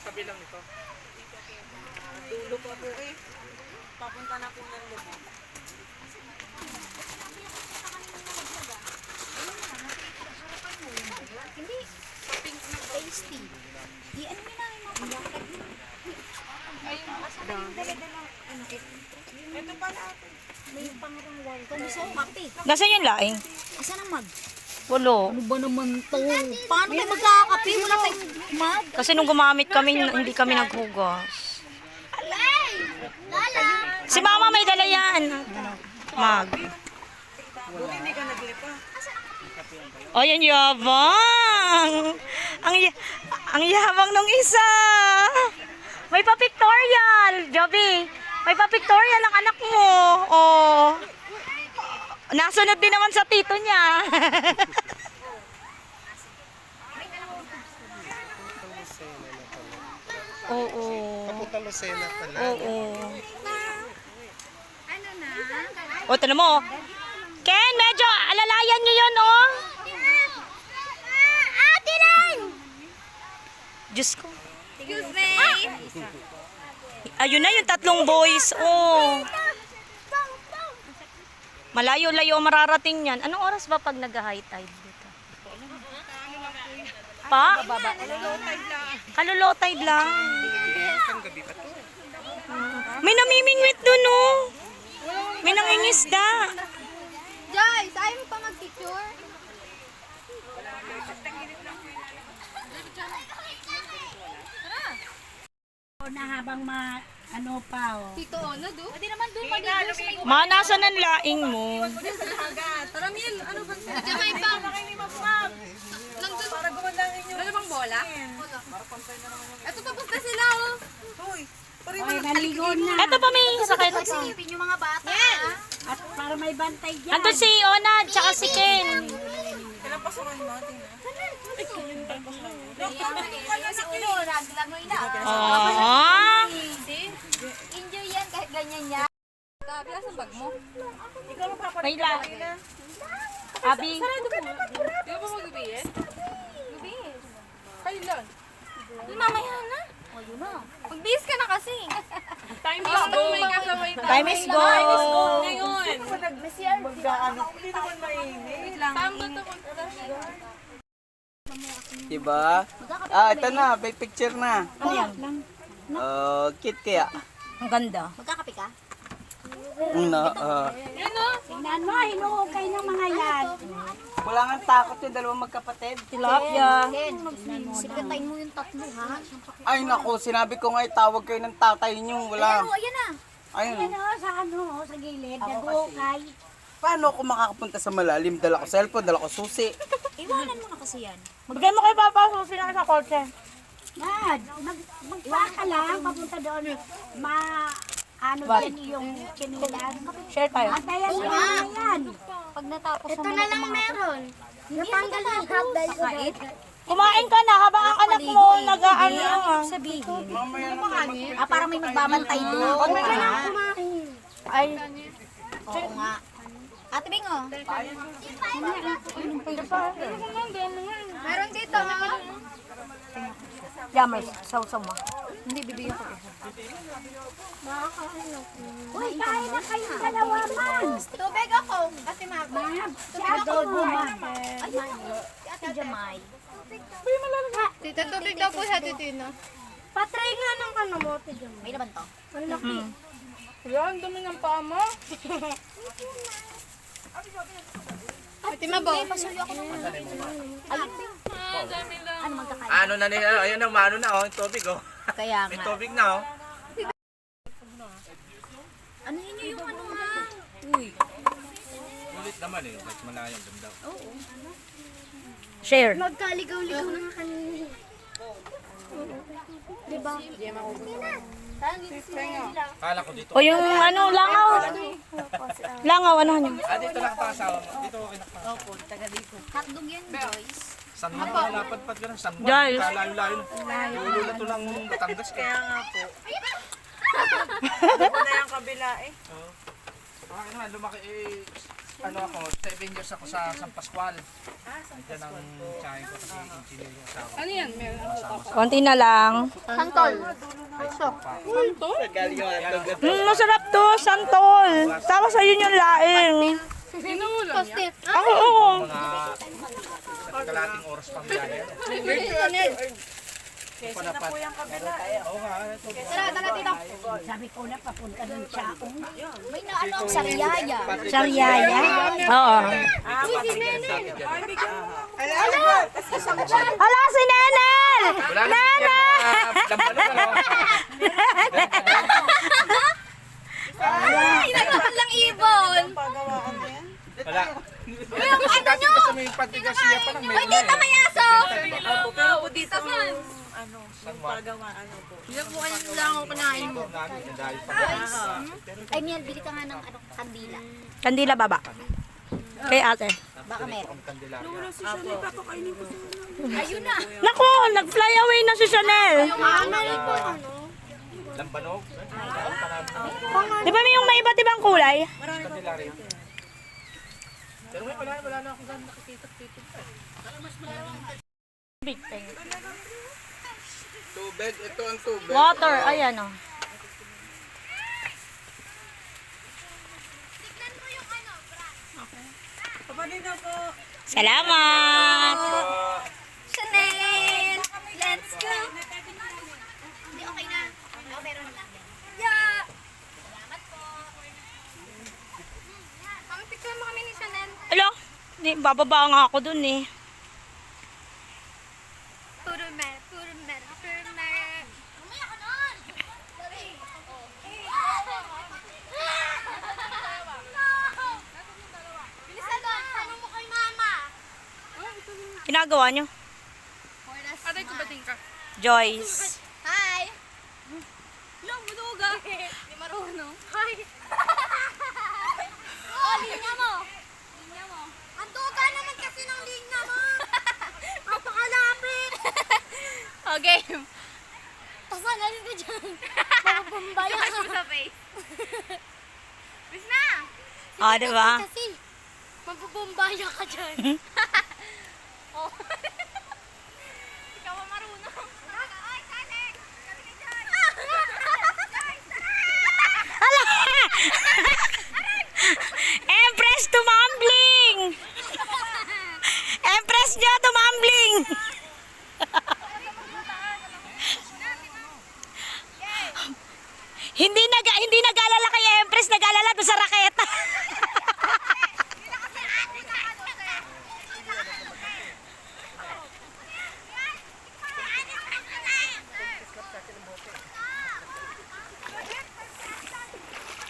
Kasabi lang ito. Hindi. Tasty. Di ano yun ang mga pagkakat mo. Ayun, asa na yung dala-dala. Ano, ito. Ito pala. May pangarang wall. Kung gusto ko kape. Nasaan yung laing? Asa ng mag? Walo. Ano ba naman to? Paano tayo magkakape? Wala tayong mag. Kasi nung gumamit kami, hindi kami naghugas. Alay! Lala! Si mama may dala yan. Mag. Oh, yan yabang. Ang, ang yabang nung isa. May pa-pictorial, Joby. May pa-pictorial ang anak mo. Oh. Nasunod din naman sa tito niya. Oo. Kapunta Lucena pala. Oo. Ano na? O, tanong mo. oh. Ken, medyo alalayan niyo yun, oh. Ate lang! Diyos ko. Excuse me! Ayun na yung tatlong boys, oh. Malayo-layo mararating yan. Anong oras ba pag nag-high tide dito? Pa? Kalulow tide lang. May namimingwit dun, oh. May nangingisda. Joyce, ayaw mo pa mag-picture? na habang ma ano pa oh. Tito Ono, do? Pwede naman doon maligo sa may Ma, nasan ang laing mo? Taramil, ano ba siya? Diyan may pang. Nandun. Para gumandang inyo. Ano bang bola? Ito na sila, oh. Ay, naligo na. Eto pa may sakay. Silipin yung mga bata. Yes! At para may bantay dyan. Andun si Ona, tsaka si Ken. Si Ulo, naglangoy na. Ah. Enjoy yan yan. Sabi, asan bag mo? May la. Abi. Di ba mag-ubiyes? Ubiyes. Kailan? Mamaya na. O, yun na. Magbihis ka na kasi. Time is go. May kasabay tayo. Time is go. Ngayon. Mag-ano? Hindi naman mainit. Saan ba ito punta? Diba? Ah, ito na, may picture na. Ano yan? Oh, cute kaya. Ang ganda. Magkakape ka? No, uh, Tingnan mo, hinuhukay ng mga yan. wala nga takot yung dalawang magkapatid. Tilapia. Ken, sikatayin mo yung tatlo, ha? Ay nako, sinabi ko nga itawag kayo ng tatay niyo. Wala. Pero, ayan na. Ayun. Ano, sa ano, oh, sa gilid, naghukay. Paano ako makakapunta sa malalim? Dala ko cellphone, dala ko susi. Iwanan mo na kasi yan. Magbigay mo kay Papa susi na sa kotse. Mad, mag, magpaka lang, papunta doon. Ma, ano dyan yung chinilan. Share tayo. Antayan na yan. Pag natapos Ito na lang meron. Natanggal yung hot dahil Kait? Kumain ka na habang ang anak mo nag-aano. Sabihin. Na Ah, para may magbabantay doon. Pag may Ay, Oo nga. Ate Bingo. Meron dito. Yamay, sausaw mo. Hindi, bibigyan ko. Uy, kain na kayong dalawa man. Tubig ako. Ate Mago. Ma'am, si adobo man. Ay, Ate Jamay. Tita, tubig daw po sa titina. Patry nga ng mo, tigyan mo. May laban to. Ate Mabo. May pasuyo ako naman. Ayun. Ano magkakain? Ano na nila? Ayun na, mano na oh, yung tubig oh. Kaya May nga. tubig na oh. Ano yun yung ano nga? Ulit naman eh, mas malayang ganda. Share. Magkaligaw-ligaw na kanina. Diba? Kala ko dito. O yung ano, langaw. Langaw, ano nyo? Ah, dito lang pa asawa mo. Dito okay na pa. Hotdog yan, Joyce. San Juan na lapad-pad ka ng San Juan. Kalayo-layo. Lulo na to ng Batangas. Kaya nga po. Ah, ano, lumaki eh, ano ako, 7 years ako sa San Pascual. Ah, San Pascual po. Diyan ang ko kasi engineer yung asawa. Ano yan? Konti na lang. Santol. Mm, masarap to, santol. Tapos ayun yung laing. Toste. Ako, oo. Mga kalating oras pang biyahe. Kasi na po yung kabila eh. Oo nga, ito. Tara, tara, tita. Sabi ko na papunta ng Chaong. May naano ang sariyaya. Sariaya? Oo. Hala, si Nenel! Wala na siya. Lambalo ka lang. Nagtapat lang ibon. Wala. Yung ano nyo? Pa lang. Ay, tita, may aso. Pero po dito, Saan? Ano, yung pagawa, ano po. lang ako kinain mo. Namin, dahil pa. Ay, Miel, bili ka nga ng ano, kandila. Kandila baba. Kay ate. Baka meron. Ang kandilarya. Ayun na. Nako, nag-fly away na si Chanel. Ah, meron po ano. Lambanog? Di ba may yung may iba't ibang kulay? Kandilarya. Pero may wala, wala na akong gano'n nakikita dito. Big thing. Tubig, ito ang tubig. Water, ayan o. Salamat! Chanel! Let's go! Hindi, okay na. Oh, meron na. Yeah! Salamat po. Mami, picture mo kami ni Chanel. Alo, bababa nga ako dun eh. Puro mer, puro mer, puro mer. Mamaya ka nun! Dali. Bilisan doon, tanong mo kay mama. Ginagawa nyo? Aday ko bating ka? Joyce. Hi! Lang, buduga. Di marunong. Hi! oh, linya mo. Linya mo. Ang duga naman kasi ng linya mo. Napakalapit. oh, game. Pasangalin ko dyan. Mapapumbaya ka. sa face. Bis na. Ah, di ba? Kasi, mapapumbaya ka dyan. Oh. Ikaw ang marunong. Ay, Sane! Sabi ka dyan! Empress tumambling! Empress niya tumambling! hindi nag hindi nag-alala kay Empress, nag-alala doon sa raketa.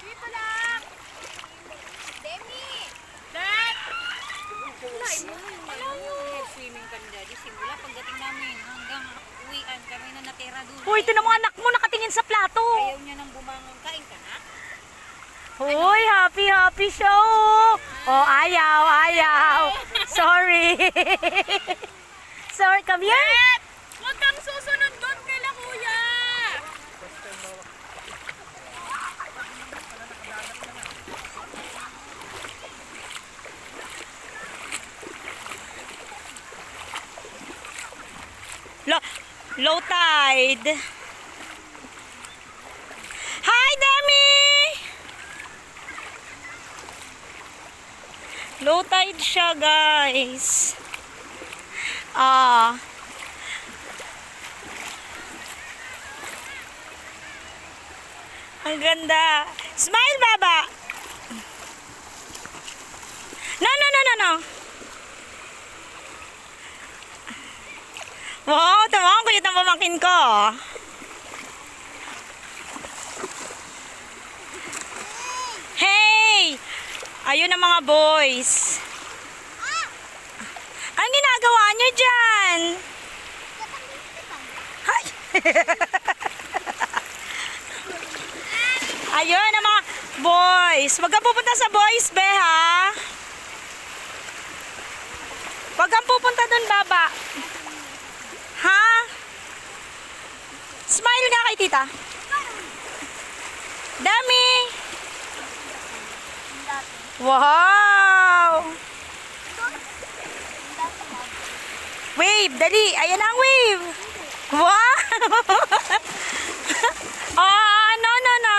Dito lang! Demi! Swimming kami daddy. Simula pagdating namin hanggang uwian kami na natira doon. Hoy, na mga anak mo nakatingin sa plato. Ayaw niya nang bumangon. Kain ka na? Hoy, happy happy show. Oh, ayaw, ayaw. Sorry. Sorry, come here. Huwag kang susunod doon kila kuya! Low, low tide. Hi, Demi! Low tide siya, guys. Ah. Ang ganda. Smile, Baba! No, no, no, no, no. Wow, tama ang kulit ng pamangkin ko. Hey! Ayun ang mga boys. Ang ginagawa nyo dyan? Hay! Ayun ang mga boys. Huwag ka pupunta sa boys, be, ha? Huwag kang pupunta doon, baba. Ha? Smile nga kay tita. Dami! Wow! Wave, dali. Ayan ang wave. Wow! ah, no, no, no.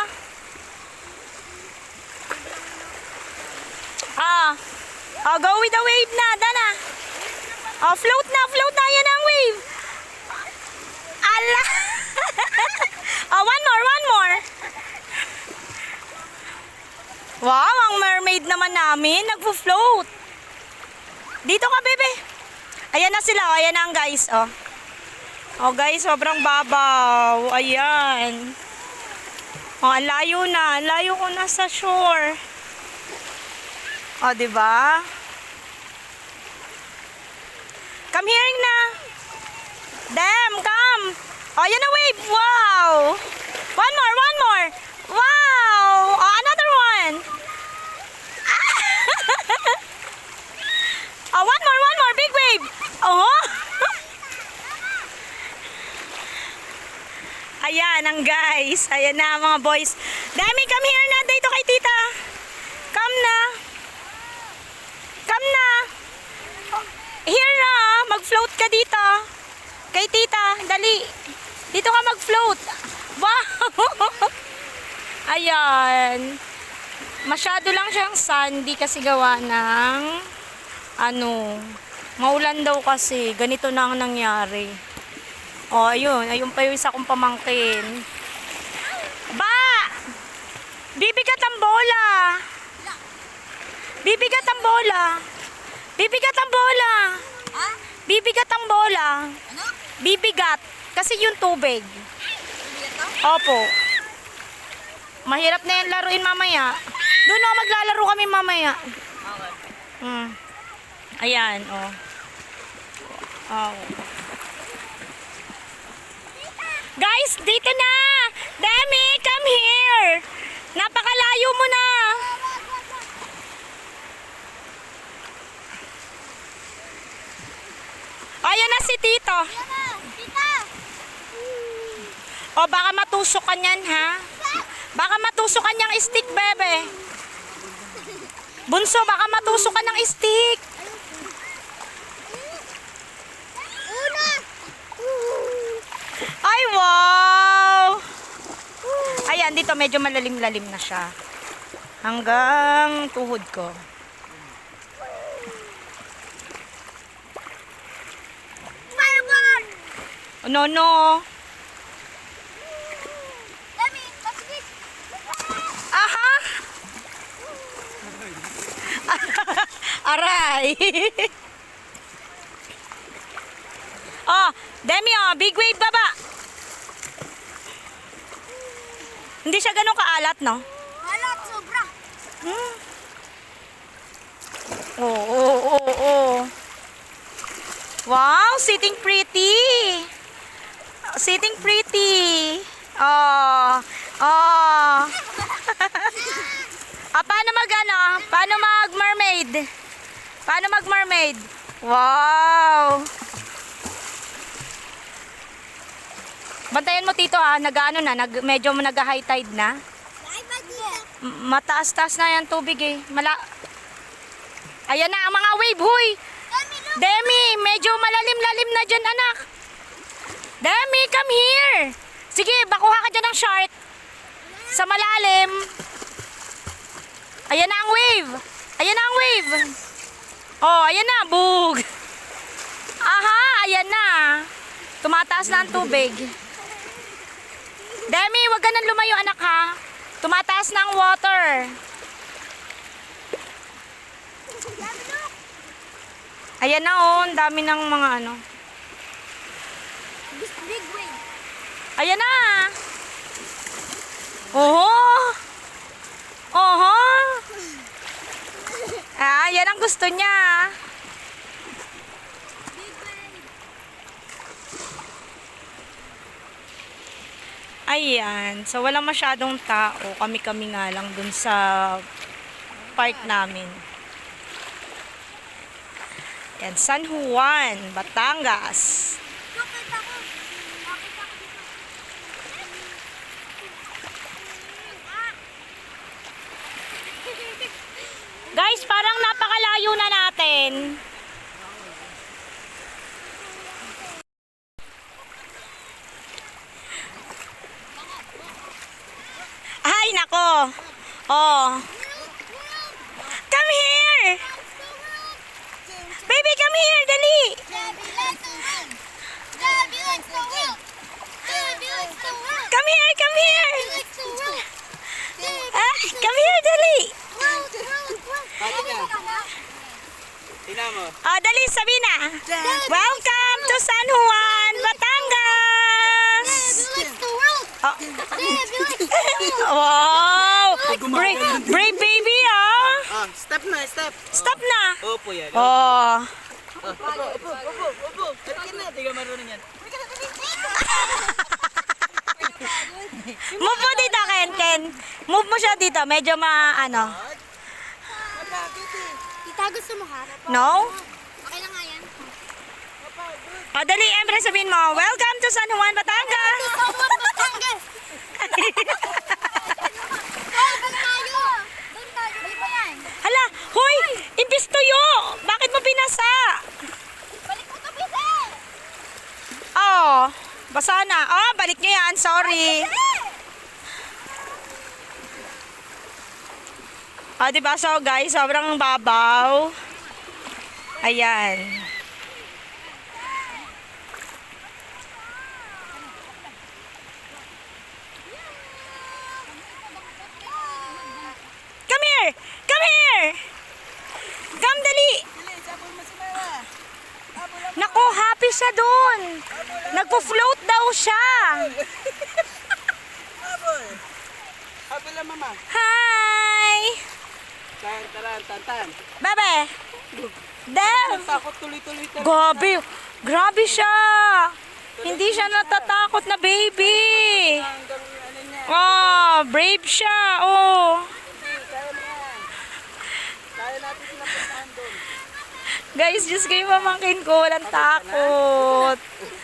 Ah. Oh, go with the wave na. Dana. Oh, float na, float na. Ayan ang wave. Ala! Oh, one more, one more. Wow, ang mermaid naman namin. Nagpo-float. Dito ka, bebe. Ayan na sila. oh. Ayan na ang guys. Oh. Oh, guys, sobrang babaw. Ayan. Oh, ang layo na. Layo ko na sa shore. Oh, di ba? Come here na. Damn, come. Oh, yan na wave. Wow. One more, one more. Wow. Oh, another one. oh, one more, one more. Big wave. Oh. Ayan ang guys. Ayan na mga boys. Dami, come here na. Dito kay tita. Come na. Come na. Here na. Mag-float ka dito. Kay tita. Dali. Dito ka mag-float. Wow. Ayan. Masyado lang siyang sandy kasi gawa ng ano, maulan daw kasi. Ganito na ang nangyari. O, oh, ayun. Ayun pa yung isa kong pamangkin. Ba! Bibigat ang bola! Bibigat ang bola! Bibigat ang bola! Bibigat ang bola! Ano? Bibigat! Kasi yung tubig. Opo. Mahirap na yan laruin mamaya. Doon o, maglalaro kami mamaya. Hmm. Ayan, oh. Oh. Guys, dito na! Demi, come here! Napakalayo mo na! Ayan na si Tito. O baka matusok ka niyan, ha? Baka matusok ka niyang stick, bebe. Bunso, baka matusok ka ng stick. Ay, wow! Ayan, dito medyo malalim-lalim na siya. Hanggang tuhod ko. No, no. Aha! Aray! oh, Demi, oh, big wave baba. Hindi siya ganun kaalat, no? Alat, sobra. Hmm. Oo, oo, oo, oo. Wow, sitting pretty. Sitting pretty. Oh, oh. ah, paano mag ano? Paano mag mermaid? Paano mag mermaid? Wow. Bantayan mo tito ha, nag-ano na, nag, medyo nag-high tide na. Mataas-taas na yan tubig eh. Mala... Ayan na ang mga wave, huy! Demi, medyo malalim-lalim na dyan, anak. Demi, come here. Sige, bakuha ka dyan ng shark. Sa malalim. Ayan na ang wave. Ayan na ang wave. Oh, ayan na, bug. Aha, ayan na. Tumataas na ang tubig. Demi, wag ka nang lumayo, anak ha. Tumataas na ang water. Ayan na oh, ang dami ng mga ano. Big wave. Ayan na. Oho. Oho. Ah, yan ang gusto niya. Ayan. So, walang masyadong tao. Kami-kami nga lang dun sa park namin. Yan, San Juan, Batangas. Guys, parang napakalayo na natin. Ay, nako. Oh. Come here. Baby, come here, dali. Come here, come here. Ah, come here, dali. Ah, dali, sabi na. Welcome to San Juan, Batangas. Oh. Wow! Brave, brave baby, ah. Ah, step na, step. Stop na. Opo yan. Oh. Opo, opo, opo, opo. Halika na, di ka marunong yan. Move mo dito, Ken, Ken. Move mo siya dito. Medyo ma, ano. Tita, gusto mo ha? No? Okay lang nga yan. O, dali, Emre, sabihin mo, Welcome to San Juan, Batangas. Hala, hoy, imbis tuyo. Bakit mo binasa? Balik mo to, Bise! Oh, basa na. Oh, balik niyo yan. Sorry. Ah, di ba? So, guys, sobrang babaw. Ayan. Come here! Come here! Come, dali! Naku, happy siya dun. Nagpo-float daw siya. Habil lang, mama. Hi! Tan, taran, tan, tan. Bebe! Dev! Takot tuloy-tuloy ka. Grabe! Grabe siya! Hindi siya natatakot na baby! Oh, brave siya! Oh! Kaya natin sila puntahan doon. Guys, just kayo mamangkin ko, walang takot.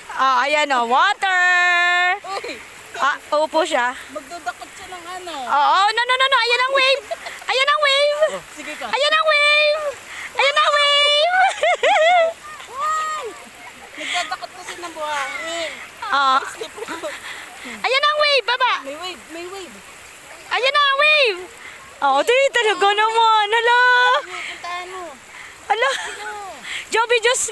Ah, ayan oh, water! Ah, upo siya. Magdadakot siya ng ano. Oo, no, no, no, no, ayan ang wave! Ayan ang wave! Sige ka. Ayan ang wave! Ayan ang wave! Nagdadakot kasi ng buhangin. Ah, ayan ang wave, baba! May wave, may wave. Ayan na, wave! Oo, oh, di talaga naman. Hala! Hala! Joby, Diyos!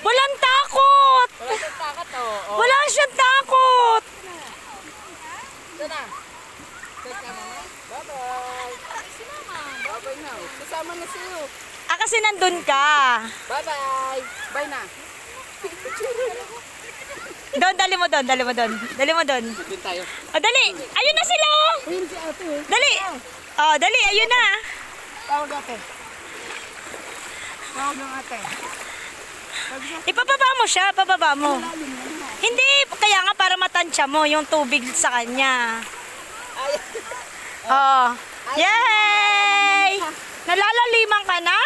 Walang takot! Wala siyang takot, oh. oh. Wala siyang takot! Ito na. Teka, mama. Bye-bye. Bye-bye na. oh. Kasama na sa'yo. Ah, kasi nandun ka. Bye-bye. Bye na. Doon, dali mo doon, dali mo doon. Dali mo doon. Doon tayo. Oh, dali! Ayun na sila, oh! Si. Dali! Oh, dali, ayun na. Tawag ate. Tawag ng ate. Ipababa mo siya, pababa mo. Hindi, kaya nga para matansya mo yung tubig sa kanya. Oh. Yay! Nalalaliman ka na?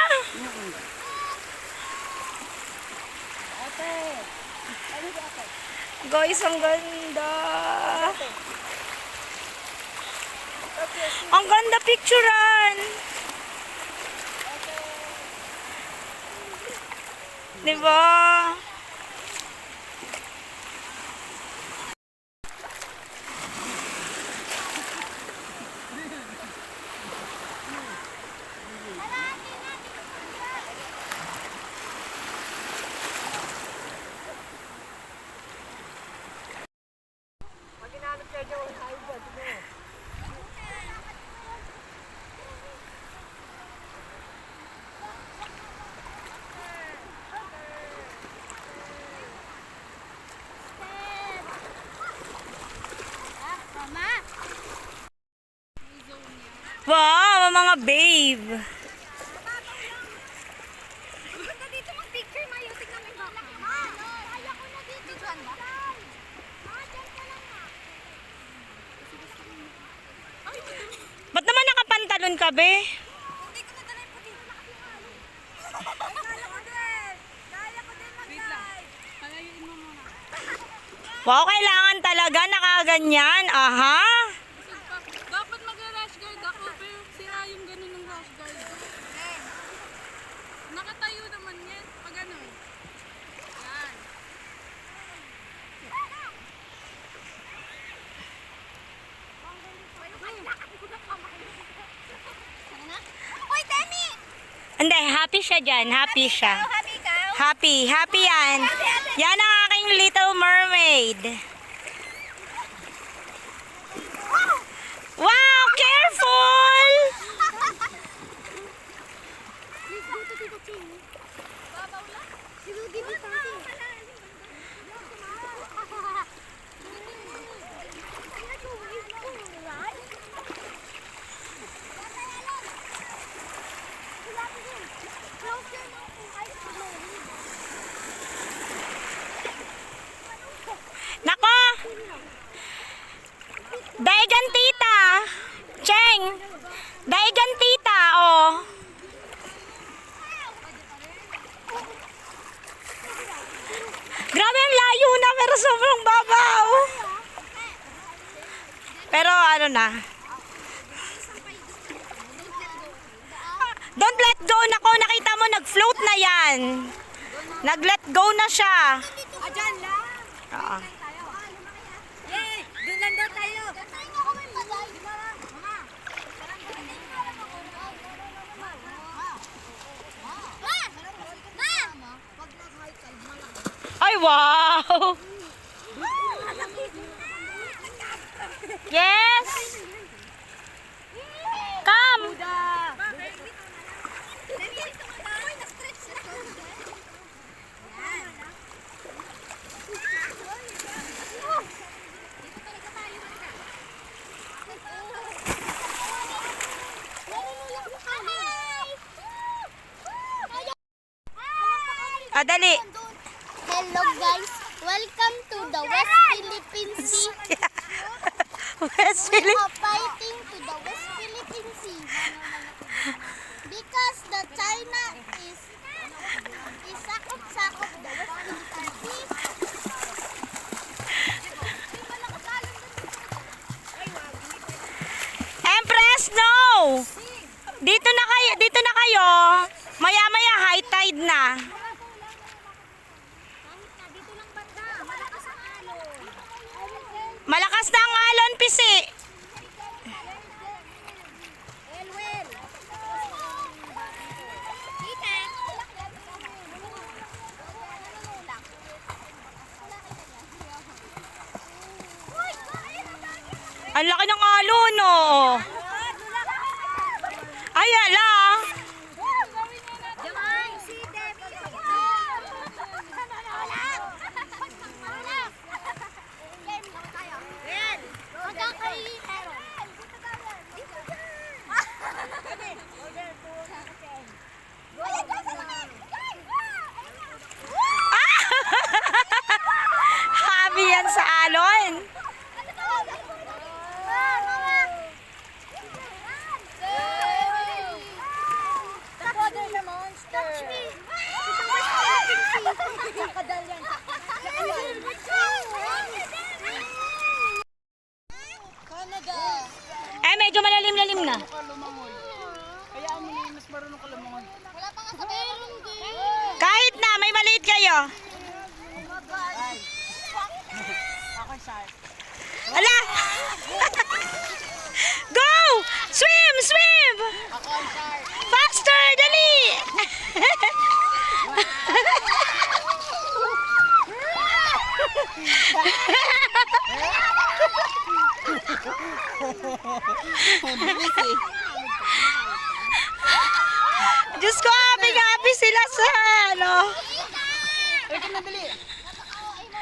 Guys, ang ganda. Ang ganda picturean. Diba? Mama! Babe. Nakatayo naman yan. Pag ano eh. Yan. Uy, Temi! Hindi, happy siya dyan. Happy siya. Happy, happy yan. Yan ang aking little mermaid. Daigan tita, oh. Grabe ang layo na pero sobrang babaw. Pero ano na. Don't let go na ko. Nakita mo, nag-float na yan. Nag-let go na siya. Ajan lang. Oo. Ay, wow! Yes! Come! Ah, Adali. Hello guys, welcome to the West Philippines Sea. West Philippines.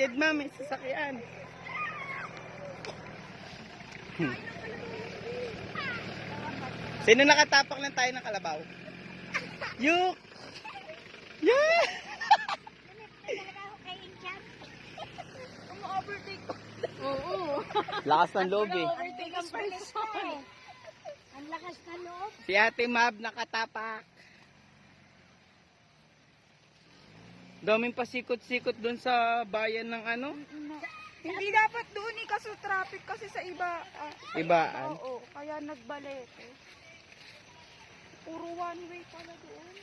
Gilid, ma'am, may sasakyan. Hmm. Sino nakatapak lang tayo ng kalabaw? Yuk! Yeah! Oo. Lakas ng loob eh. Overtake ang person. Ang lakas na loob. Si Ate Mab nakatapak. Daming pasikot-sikot doon sa bayan ng ano? Hindi dapat doon eh, kaso traffic kasi sa iba. ah, Ibaan. oo, kaya nagbalete. Puro one way pala doon.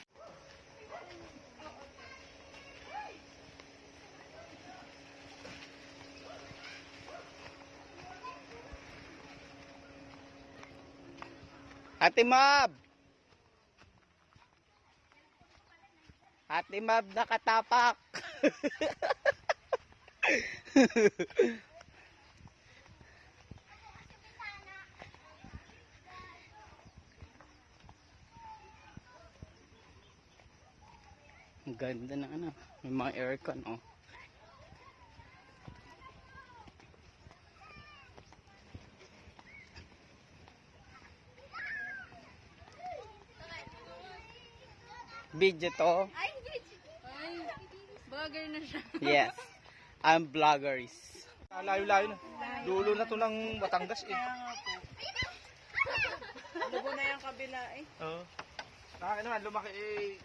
Ate Mab! Ate Mab nakatapak. Ang ganda ng ano. May mga aircon oh. Video to. Vlogger na siya. yes. I'm vloggeries. Layo-layo na. Dulo na to ng Batangas eh. Lugo na yung kabila eh. Oo. Nakakain naman, lumaki eh.